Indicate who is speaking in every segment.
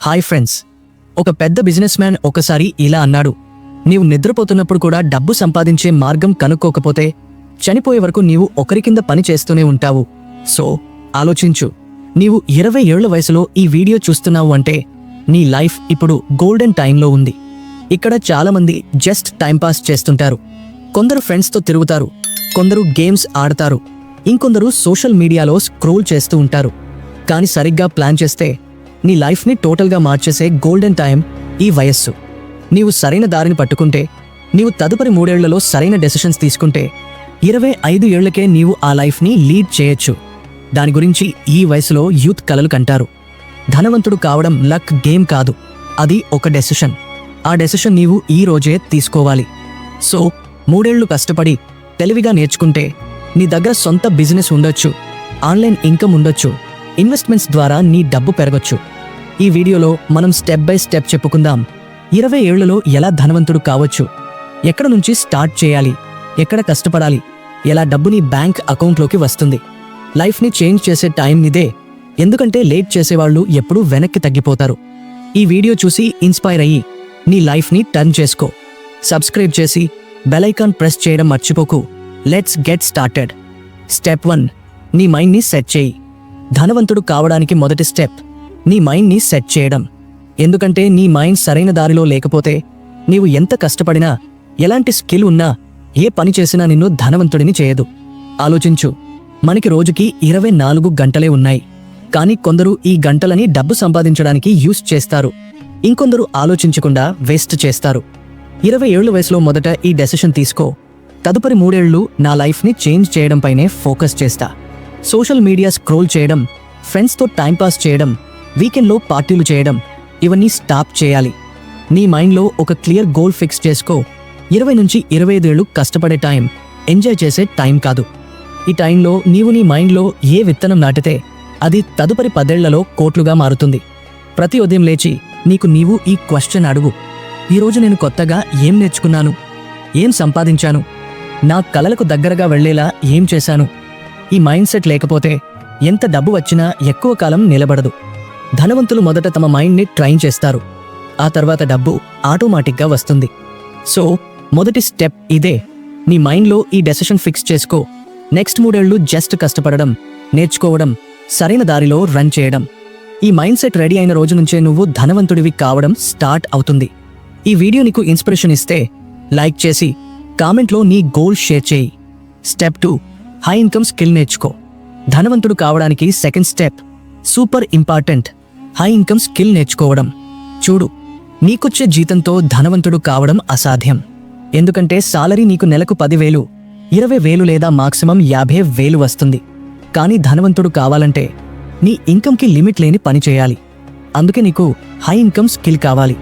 Speaker 1: Hi friends. ఒక పెద్ద business man ఒకసారి ఇలా అన్నాడు. నీవు నిద్రపోతున్నప్పుడు కూడా డబ్బు సంపాదించే మార్గం కనుక్కోకపోతే చనిపోయే వరకు నీవు ఒకరి కింద పని చేస్తూనే ఉంటావు. సో ఆలోచించు. నీవు ఇరవై ఏళ్ళ వయసులో ఈ వీడియో చూస్తున్నావు అంటే నీ లైఫ్ ఇప్పుడు గోల్డెన్ టైంలో ఉంది. ఇక్కడ చాలామంది జస్ట్ టైంపాస్ చేస్తుంటారు. కొందరు ఫ్రెండ్స్తో తిరుగుతారు. కొందరు గేమ్స్ ఆడతారు. ఇంకొందరు సోషల్ మీడియాలో స్క్రోల్ చేస్తూ ఉంటారు. కానీ సరిగ్గా ప్లాన్ చేస్తే నీ లైఫ్ని టోటల్గా మార్చేసే గోల్డెన్ టైం ఈ వయస్సు. నీవు సరైన దారిని పట్టుకుంటే నీవు తదుపరి మూడేళ్ళలో సరైన డెసిషన్స్ తీసుకుంటే ఇరవై ఐదు ఏళ్ళకే నీవు ఆ లైఫ్ని లీడ్ చేయొచ్చు. దాని గురించి ఈ వయసులో యూత్ కలలు కంటారు. ధనవంతుడు కావడం లక్ గేమ్ కాదు. అది ఒక డెసిషన్. ఆ డెసిషన్ నీవు ఈ రోజే తీసుకోవాలి. సో మూడేళ్ళు కష్టపడి తెలివిగా నేర్చుకుంటే నీ దగ్గర సొంత బిజినెస్ ఉండొచ్చు. ఆన్లైన్ ఇన్కమ్ ఉండొచ్చు. ఇన్వెస్ట్మెంట్స్ ద్వారా నీ డబ్బు పెరగొచ్చు. ఈ వీడియోలో మనం స్టెప్ బై స్టెప్ చెప్పుకుందాం. ఇరవై ఏళ్ళలో ఎలా ధనవంతుడు కావచ్చు? ఎక్కడ నుంచి స్టార్ట్ చేయాలి? ఎక్కడ కష్టపడాలి? ఎలా డబ్బుని బ్యాంక్ అకౌంట్లోకి వస్తుంది? లైఫ్ని చేంజ్ చేసే టైంనిదే ఎందుకంటే లేట్ చేసేవాళ్ళు ఎప్పుడూ వెనక్కి తగ్గిపోతారు. ఈ వీడియో చూసి ఇన్స్పైర్ అయ్యి నీ లైఫ్ని టర్న్ చేసుకో. సబ్స్క్రైబ్ చేసి బెలైకాన్ ప్రెస్ చేయడం మర్చిపోకు. Let's get started. Step one. నీ మైండ్ని సెట్ చేయి. ధనవంతుడు కావడానికి మొదటి స్టెప్ నీ మైండ్ని సెట్ చేయడం. ఎందుకంటే నీ మైండ్ సరైన దారిలో లేకపోతే నీవు ఎంత కష్టపడినా ఎలాంటి స్కిల్ ఉన్నా ఏ పని చేసినా నిన్ను ధనవంతుడిని చేయదు. ఆలోచించు మనకి రోజుకి ఇరవై నాలుగు గంటలే ఉన్నాయి. కానీ కొందరు ఈ గంటలని డబ్బు సంపాదించడానికి యూస్ చేస్తారు. ఇంకొందరు ఆలోచించకుండా వేస్ట్ చేస్తారు. ఇరవై ఏళ్ళ వయసులో మొదట ఈ డెసిషన్ తీసుకో. తదుపరి మూడేళ్ళు నా లైఫ్ని చేంజ్ చేయడంపైనే ఫోకస్ చేస్తా. సోషల్ మీడియా స్క్రోల్ చేయడం ఫ్రెండ్స్తో టైంపాస్ చేయడం వీకెండ్లో పార్టీలు చేయడం ఇవన్నీ స్టాప్ చేయాలి. నీ మైండ్లో ఒక క్లియర్ గోల్ ఫిక్స్ చేసుకో. ఇరవై నుంచి ఇరవై ఐదేళ్ళు కష్టపడే టైం ఎంజాయ్ చేసే టైం కాదు. ఈ టైంలో నీవు నీ మైండ్లో ఏ విత్తనం నాటితే అది తదుపరి పదేళ్ళలో కోట్లుగా మారుతుంది. ప్రతి ఉదయం లేచి నీకు నీవు ఈ క్వశ్చన్ అడుగు. ఈరోజు నేను కొత్తగా ఏం నేర్చుకున్నాను? ఏం సంపాదించాను? నా కలలకు దగ్గరగా వెళ్ళేలా ఏం చేశాను? ఈ మైండ్ సెట్ లేకపోతే ఎంత డబ్బు వచ్చినా ఎక్కువ కాలం నిలబడదు. ధనవంతులు మొదట తమ మైండ్ని ట్రైన్ చేస్తారు. ఆ తర్వాత డబ్బు ఆటోమేటిక్గా వస్తుంది. సో మొదటి స్టెప్ ఇదే. నీ మైండ్లో ఈ డెసిషన్ ఫిక్స్ చేసుకో. నెక్స్ట్ మూడేళ్ళు జస్ట్ కష్టపడడం నేర్చుకోవడం సరైన దారిలో రన్ చేయడం. ఈ మైండ్ సెట్ రెడీ అయిన రోజు నుంచే నువ్వు ధనవంతుడివి కావడం స్టార్ట్ అవుతుంది. ఈ వీడియో నీకు ఇన్స్పిరేషన్ ఇస్తే లైక్ చేసి కామెంట్లో నీ గోల్ షేర్ చేయి. Step two. High income skill నేర్చుకో. ధనవంతుడు కావడానికి second step super important high income skill నేర్చుకోవడం. చూడు నీకొచ్చే జీతంతో ధనవంతుడు కావడం అసాధ్యం. ఎందుకంటే సాలరీ నీకు నెలకు పదివేలు ఇరవై వేలు లేదా మాక్సిమం యాభై వేలు వస్తుంది. కానీ ధనవంతుడు కావాలంటే నీ ఇన్కమ్కి లిమిట్ లేని పని చేయాలి. అందుకే నీకు హై ఇన్కమ్ స్కిల్ కావాలి.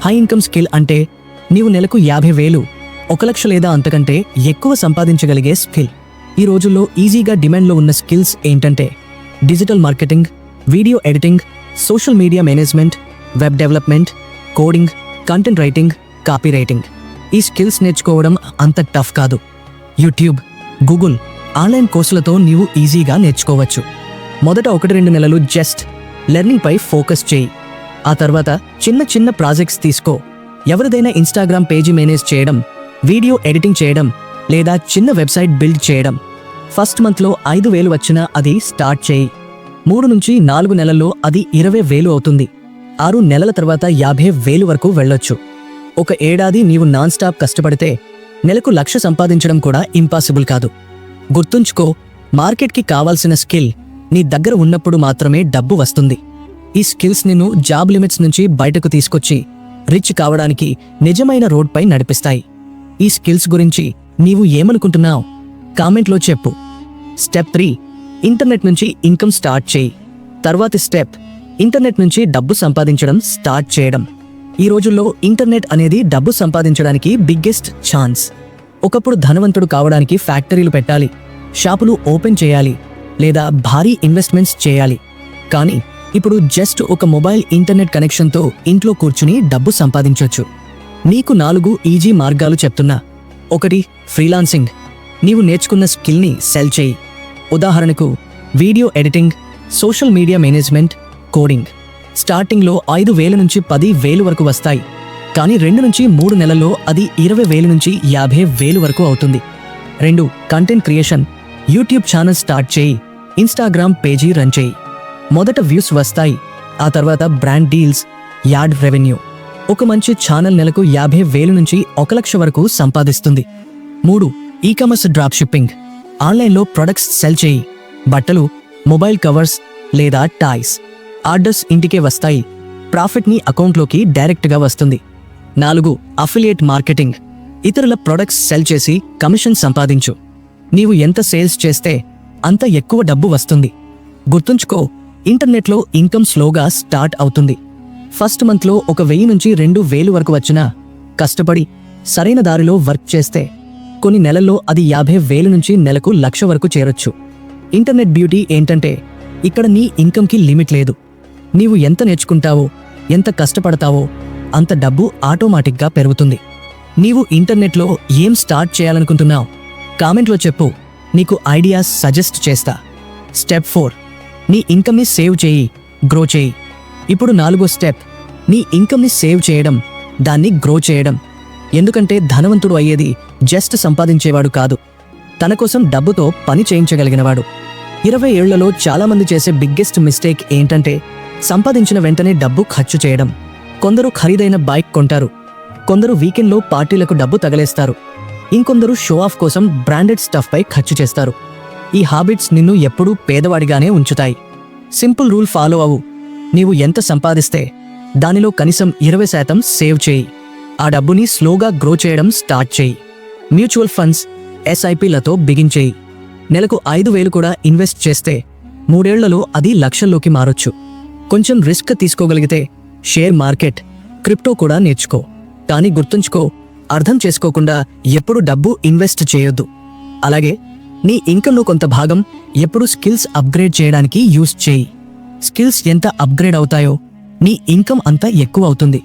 Speaker 1: హై ఇన్కమ్ స్కిల్ అంటే నీవు నెలకు యాభై వేలు ఒక లక్ష లేదా అంతకంటే ఎక్కువ సంపాదించగలిగే స్కిల్ ఈ రోజుల్లో ఈజీగా డిమాండ్లో ఉన్న స్కిల్స్ ఏంటంటే digital marketing video editing social media management web development coding content writing copy writing. ఈ స్కిల్స్ నేర్చుకోవడం అంత టఫ్ కాదు. యూట్యూబ్ గూగుల్ ఆన్లైన్ కోర్సులతో నీవు ఈజీగా నేర్చుకోవచ్చు. మొదట ఒకటి రెండు నెలలు జస్ట్ లెర్నింగ్పై ఫోకస్ చేయి. ఆ తర్వాత చిన్న చిన్న ప్రాజెక్ట్స్ తీసుకో. ఎవరిదైనా ఇన్స్టాగ్రామ్ పేజీ మేనేజ్ చేయడం వీడియో ఎడిటింగ్ చేయడం లేదా చిన్న వెబ్సైట్ బిల్డ్ చేయడం. ఫస్ట్ మంత్లో ఐదు వేలు వచ్చినా అది స్టార్ట్ చేయి. మూడు నుంచి నాలుగు నెలల్లో అది ఇరవై వేలు అవుతుంది. ఆరు నెలల తర్వాత యాభై వేలు వరకు వెళ్ళొచ్చు. ఒక ఏడాది నీవు నాన్ స్టాప్ కష్టపడితే నెలకు లక్ష సంపాదించడం కూడా ఇంపాసిబుల్ కాదు. గుర్తుంచుకో మార్కెట్కి కావాల్సిన స్కిల్ నీ దగ్గర ఉన్నప్పుడు మాత్రమే డబ్బు వస్తుంది. ఈ స్కిల్స్ నిన్ను జాబ్ లిమిట్స్ నుంచి బయటకు తీసుకొచ్చి రిచ్ కావడానికి నిజమైన రోడ్పై నడిపిస్తాయి. ఈ స్కిల్స్ గురించి నీవు ఏమనుకుంటున్నావు? కామెంట్లో చెప్పు. Step three. ఇంటర్నెట్ నుంచి ఇన్కమ్ స్టార్ట్ చేయి. తర్వాతి స్టెప్. ఇంటర్నెట్ నుంచి డబ్బు సంపాదించడం స్టార్ట్ చేయడం. ఈ రోజుల్లో ఇంటర్నెట్ అనేది డబ్బు సంపాదించడానికి బిగ్గెస్ట్ ఛాన్స్. ఒకప్పుడు ధనవంతుడు కావడానికి ఫ్యాక్టరీలు పెట్టాలి. షాపులు ఓపెన్ చేయాలి. లేదా భారీ ఇన్వెస్ట్మెంట్స్ చేయాలి. కానీ ఇప్పుడు జస్ట్ ఒక మొబైల్ ఇంటర్నెట్ కనెక్షన్తో ఇంట్లో కూర్చుని డబ్బు సంపాదించవచ్చు నీకు నాలుగు ఈజీ మార్గాలు చెప్తున్నా. ఒకటి ఫ్రీలాన్సింగ్ నీవు నేర్చుకున్న స్కిల్ని సెల్ చేయి. ఉదాహరణకు video editing social media management coding. స్టార్టింగ్లో ఐదు వేల నుంచి పది వేలు వరకు వస్తాయి. కానీ రెండు నుంచి మూడు నెలల్లో అది ఇరవై వేలు నుంచి యాభై వేలు వరకు అవుతుంది. రెండు content creation YouTube channel start చేయి. ఇన్స్టాగ్రామ్ పేజీ రన్ చేయి. మొదట వ్యూస్ వస్తాయి. ఆ తర్వాత బ్రాండ్ డీల్స్ యాడ్ రెవెన్యూ. ఒక మంచి ఛానల్ నెలకు యాభై వేలు నుంచి ఒక లక్ష వరకు సంపాదిస్తుంది. మూడు ఈ కామర్స్ డ్రాప్ షిప్పింగ్ ఆన్లైన్లో ప్రొడక్ట్స్ సెల్ చేయి. బట్టలు మొబైల్ కవర్స్ లేదా టాయ్స్ ఆర్డర్స్ ఇంటికే వస్తాయి. ప్రాఫిట్ నీ అకౌంట్లోకి డైరెక్ట్గా వస్తుంది. నాలుగు అఫిలియేట్ మార్కెటింగ్ ఇతరుల ప్రొడక్ట్స్ సెల్ చేసి కమిషన్ సంపాదించు. నీవు ఎంత సేల్స్ చేస్తే అంత ఎక్కువ డబ్బు వస్తుంది. గుర్తుంచుకో ఇంటర్నెట్లో ఇన్కమ్ స్లోగా స్టార్ట్ అవుతుంది. ఫస్ట్ మంత్లో ఒక వెయ్యి నుంచి రెండు వేలు వరకు వచ్చినా కష్టపడి సరైన దారిలో వర్క్ చేస్తే కొన్ని నెలల్లో అది యాభై వేలు నుంచి నెలకు లక్ష వరకు చేరొచ్చు. ఇంటర్నెట్ బ్యూటీ ఏంటంటే ఇక్కడ నీ ఇన్కమ్కి లిమిట్ లేదు. నీవు ఎంత నేర్చుకుంటావో ఎంత కష్టపడతావో అంత డబ్బు ఆటోమేటిక్గా పెరుగుతుంది. నీవు ఇంటర్నెట్లో ఏం స్టార్ట్ చేయాలనుకుంటున్నావు? కామెంట్లో చెప్పు. నీకు ఐడియాస్ సజెస్ట్ చేస్తా. Step four. నీ ఇన్కమ్ని సేవ్ చేయి గ్రో చేయి. ఇప్పుడు నాలుగో స్టెప్. నీ ఇన్కమ్ని సేవ్ చేయడం దాన్ని గ్రో చేయడం. ఎందుకంటే ధనవంతుడు అయ్యేది జస్ట్ సంపాదించేవాడు కాదు. తన కోసం డబ్బుతో పని చేయించగలిగినవాడు. ఇరవై ఏళ్ళలో చాలామంది చేసే బిగ్గెస్ట్ మిస్టేక్ ఏంటంటే సంపాదించిన వెంటనే డబ్బు ఖర్చు చేయడం. కొందరు ఖరీదైన బైక్ కొంటారు. కొందరు వీకెండ్లో పార్టీలకు డబ్బు తగలేస్తారు. ఇంకొందరు షో ఆఫ్ కోసం బ్రాండెడ్ స్టఫ్పై ఖర్చు చేస్తారు. ఈ హాబిట్స్ నిన్ను ఎప్పుడూ పేదవాడిగానే ఉంచుతాయి. సింపుల్ రూల్ ఫాలో అవు నీవు ఎంత సంపాదిస్తే దానిలో కనీసం ఇరవై శాతం సేవ్ చేయి. ఆ డబ్బుని స్లోగా గ్రో చేయడం స్టార్ట్ చేయి. మ్యూచువల్ ఫండ్స్ ఎస్ఐపిలతో బిగించేయి నెలకు ఐదు వేలు కూడా ఇన్వెస్ట్ చేస్తే మూడేళ్ళలో అది లక్షల్లోకి మారొచ్చు. కొంచెం రిస్క్ తీసుకోగలిగితే షేర్ మార్కెట్ క్రిప్టో కూడా నేర్చుకో. కానీ గుర్తుంచుకో అర్థం చేసుకోకుండా ఎప్పుడు డబ్బు ఇన్వెస్ట్ చేయొద్దు. అలాగే నీ ఇంకంలో కొంత భాగం ఎప్పుడు స్కిల్స్ అప్గ్రేడ్ చేయడానికి యూస్ చేయి. స్కిల్స్ ఎంత అప్గ్రేడ్ అవుతాయో నీ ఇన్కమ్ అంతా ఎక్కువ అవుతుంది.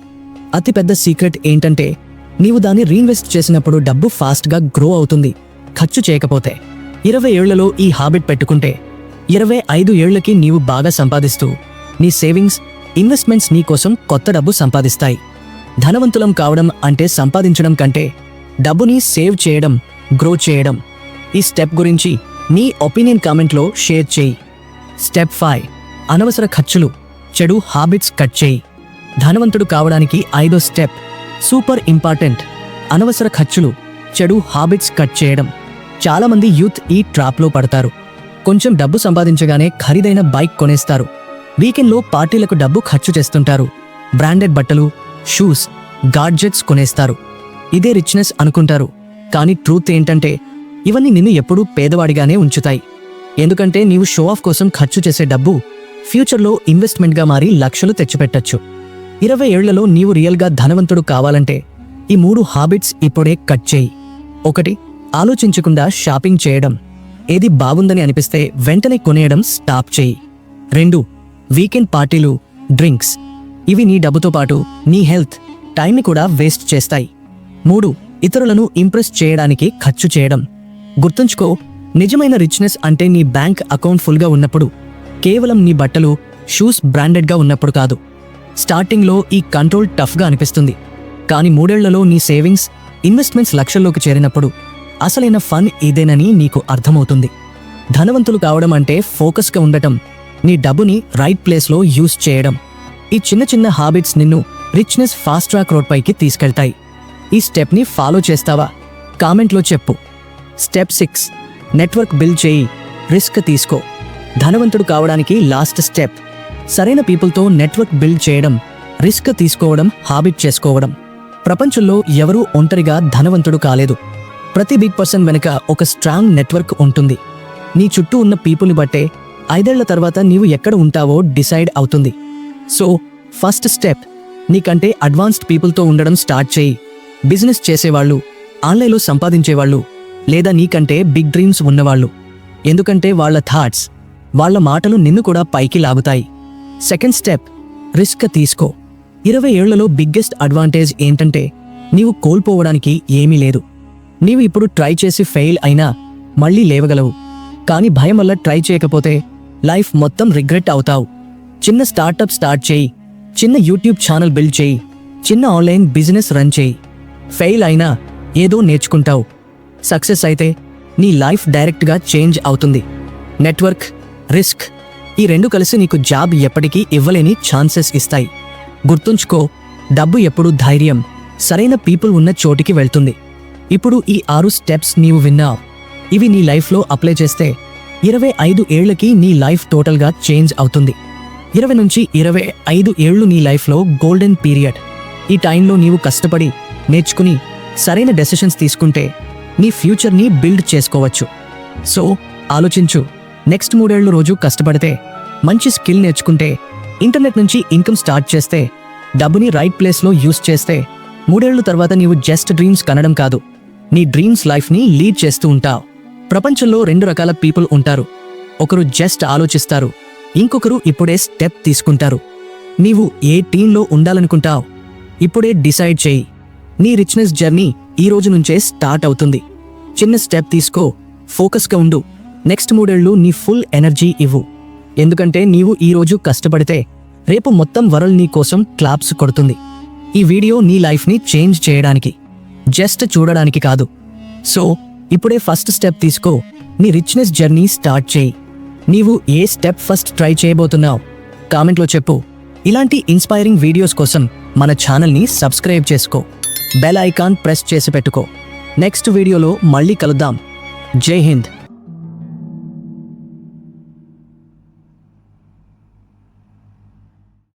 Speaker 1: అతిపెద్ద సీక్రెట్ ఏంటంటే నీవు దాన్ని రీఇన్వెస్ట్ చేసినప్పుడు డబ్బు ఫాస్ట్గా గ్రో అవుతుంది ఖర్చు చేయకపోతే. ఇరవై ఏళ్ళలో ఈ హాబిట్ పెట్టుకుంటే ఇరవై ఐదు ఏళ్ళకి నీవు బాగా సంపాదిస్తూ నీ సేవింగ్స్ ఇన్వెస్ట్మెంట్స్ నీ కోసం కొత్త డబ్బు సంపాదిస్తాయి. ధనవంతులం కావడం అంటే సంపాదించడం కంటే డబ్బుని సేవ్ చేయడం గ్రో చేయడం. ఈ స్టెప్ గురించి నీ ఒపీనియన్ కామెంట్లో షేర్ చేయి. Step five. అనవసర ఖర్చులు చెడు హాబిట్స్ కట్ చేయి. ధనవంతుడు కావడానికి ఐదో స్టెప్ సూపర్ ఇంపార్టెంట్ అనవసర ఖర్చులు చెడు హాబిట్స్ కట్ చేయడం. చాలామంది యూత్ ఈ ట్రాప్లో పడతారు. కొంచెం డబ్బు సంపాదించగానే ఖరీదైన బైక్ కొనేస్తారు. వీకెండ్లో పార్టీలకు డబ్బు ఖర్చు చేస్తుంటారు. బ్రాండెడ్ బట్టలు షూస్ గాడ్జెట్స్ కొనేస్తారు. ఇదే రిచ్నెస్ అనుకుంటారు. కానీ ట్రూత్ ఏంటంటే ఇవన్నీ నిన్ను ఎప్పుడూ పేదవాడిగానే ఉంచుతాయి. ఎందుకంటే నీవు షో ఆఫ్ కోసం ఖర్చు చేసే డబ్బు ఫ్యూచర్లో ఇన్వెస్ట్మెంట్గా మారి లక్షలు తెచ్చిపెట్టచ్చు. ఇరవై ఏళ్ళలో నీవు రియల్గా ధనవంతుడు కావాలంటే ఈ మూడు హాబిట్స్ ఇప్పుడే కట్ చేయి. ఒకటి ఆలోచించకుండా షాపింగ్ చేయడం. ఏది బాగుందని అనిపిస్తే వెంటనే కొనేయడం స్టాప్ చేయి. రెండు వీకెండ్ పార్టీలు డ్రింక్స్. ఇవి నీ డబ్బుతో పాటు నీ హెల్త్ టైంని కూడా వేస్ట్ చేస్తాయి. మూడు ఇతరులను ఇంప్రెస్ చేయడానికి ఖర్చు చేయడం. గుర్తుంచుకో నిజమైన రిచ్నెస్ అంటే నీ బ్యాంక్ అకౌంట్ ఫుల్గా ఉన్నప్పుడు కేవలం నీ బట్టలు షూస్ బ్రాండెడ్గా ఉన్నప్పుడు కాదు. స్టార్టింగ్లో ఈ కంట్రోల్ టఫ్గా అనిపిస్తుంది. కానీ మూడేళ్ళలో నీ సేవింగ్స్ ఇన్వెస్ట్మెంట్స్ లక్షల్లోకి చేరినప్పుడు అసలైన ఫన్ ఇదేనని నీకు అర్థమవుతుంది. ధనవంతులు కావడం అంటే ఫోకస్గా ఉండటం నీ డబ్బుని రైట్ ప్లేస్లో యూస్ చేయడం. ఈ చిన్న చిన్న హాబిట్స్ నిన్ను రిచ్నెస్ ఫాస్ట్ ట్రాక్ రోడ్ పైకి తీసుకెళ్తాయి. ఈ స్టెప్ని ఫాలో చేస్తావా? కామెంట్లో చెప్పు. Step six. నెట్వర్క్ బిల్డ్ చేయి. రిస్క్ తీసుకో. ధనవంతుడు కావడానికి లాస్ట్ స్టెప్ సరైన పీపుల్తో నెట్వర్క్ బిల్డ్ చేయడం రిస్క్ తీసుకోవడం హాబిట్ చేసుకోవడం. ప్రపంచంలో ఎవరూ ఒంటరిగా ధనవంతుడు కాలేదు. ప్రతి బిగ్ పర్సన్ వెనుక ఒక స్ట్రాంగ్ నెట్వర్క్ ఉంటుంది. నీ చుట్టూ ఉన్న పీపుల్ని బట్టే ఐదేళ్ళ తర్వాత నీవు ఎక్కడ ఉంటావో డిసైడ్ అవుతుంది. సో ఫస్ట్ స్టెప్ నీకంటే అడ్వాన్స్డ్ పీపుల్తో ఉండడం స్టార్ట్ చేయి. బిజినెస్ చేసేవాళ్ళు ఆన్లైన్లో సంపాదించేవాళ్ళు లేదా నీకంటే బిగ్ డ్రీమ్స్ ఉన్నవాళ్ళు. ఎందుకంటే వాళ్ళ థాట్స్ వాళ్ళ మాటలు నిన్ను కూడా పైకి లాగుతాయి. సెకండ్ స్టెప్ రిస్క్ తీసుకో. ఇరవై ఏళ్ళలో బిగ్గెస్ట్ అడ్వాంటేజ్ ఏంటంటే నీవు కోల్పోవడానికి ఏమీ లేదు. నీవు ఇప్పుడు ట్రై చేసి ఫెయిల్ అయినా మళ్ళీ లేవగలవు. కానీ భయం వల్ల ట్రై చేయకపోతే లైఫ్ మొత్తం రిగ్రెట్ అవుతావు. చిన్న స్టార్టప్ స్టార్ట్ చేయి. చిన్న యూట్యూబ్ ఛానల్ బిల్డ్ చేయి. చిన్న ఆన్లైన్ బిజినెస్ రన్ చేయి. ఫెయిల్ అయినా ఏదో నేర్చుకుంటావు. సక్సెస్ అయితే నీ లైఫ్ డైరెక్ట్గా చేంజ్ అవుతుంది. Network risk. ఈ రెండు కలిసి నీకు జాబ్ ఎప్పటికీ ఇవ్వలేని ఛాన్సెస్ ఇస్తాయి. గుర్తుంచుకో డబ్బు ఎప్పుడు ధైర్యం సరైన పీపుల్ ఉన్న చోటికి వెళ్తుంది. ఇప్పుడు ఈ ఆరు స్టెప్స్ నీవు విన్నావు. ఇవి నీ లైఫ్లో అప్లై చేస్తే ఇరవై ఐదు ఏళ్ళకి నీ లైఫ్ టోటల్గా చేంజ్ అవుతుంది. ఇరవై నుంచి ఇరవై ఐదు ఏళ్ళు నీ లైఫ్లో గోల్డెన్ పీరియడ్. ఈ టైంలో నీవు కష్టపడి నేర్చుకుని సరైన డెసిషన్స్ తీసుకుంటే నీ ఫ్యూచర్ని బిల్డ్ చేసుకోవచ్చు. సో ఆలోచించు. నెక్స్ట్ మూడేళ్ళు రోజు కష్టపడితే మంచి స్కిల్ నేర్చుకుంటే ఇంటర్నెట్ నుంచి ఇన్కమ్ స్టార్ట్ చేస్తే డబ్బుని రైట్ ప్లేస్లో యూస్ చేస్తే మూడేళ్ళ తర్వాత నీవు జస్ట్ డ్రీమ్స్ కనడం కాదు నీ డ్రీమ్స్ లైఫ్ని లీడ్ చేస్తూ ఉంటావు. ప్రపంచంలో రెండు రకాల పీపుల్ ఉంటారు. ఒకరు జస్ట్ ఆలోచిస్తారు ఇంకొకరు ఇప్పుడే స్టెప్ తీసుకుంటారు. నీవు ఏ టీంలో ఉండాలనుకుంటావు ఇప్పుడే డిసైడ్ చేయి. నీ రిచ్నెస్ జర్నీ ఈ రోజు నుంచే స్టార్ట్ అవుతుంది. చిన్న స్టెప్ తీసుకో ఫోకస్గా ఉండు. నెక్స్ట్ మూడేళ్ళు నీ ఫుల్ ఎనర్జీ ఇవ్వు. ఎందుకంటే నీవు ఈరోజు కష్టపడితే రేపు మొత్తం వరల్డ్ నీ కోసం క్లాప్స్ కొడుతుంది. ఈ వీడియో నీ లైఫ్ని చేంజ్ చేయడానికి జస్ట్ చూడడానికి కాదు. సో ఇప్పుడే ఫస్ట్ స్టెప్ తీసుకో నీ రిచ్నెస్ జర్నీ స్టార్ట్ చేయి. నీవు ఏ స్టెప్ ఫస్ట్ ట్రై చేయబోతున్నావు? కామెంట్లో చెప్పు. ఇలాంటి ఇన్స్పైరింగ్ వీడియోస్ కోసం మన ఛానల్ని సబ్స్క్రైబ్ చేసుకో. బెల్ ఐకాన్ ప్రెస్ చేసి పెట్టుకో. నెక్స్ట్ వీడియోలో మళ్ళీ కలుద్దాం. జై హింద్.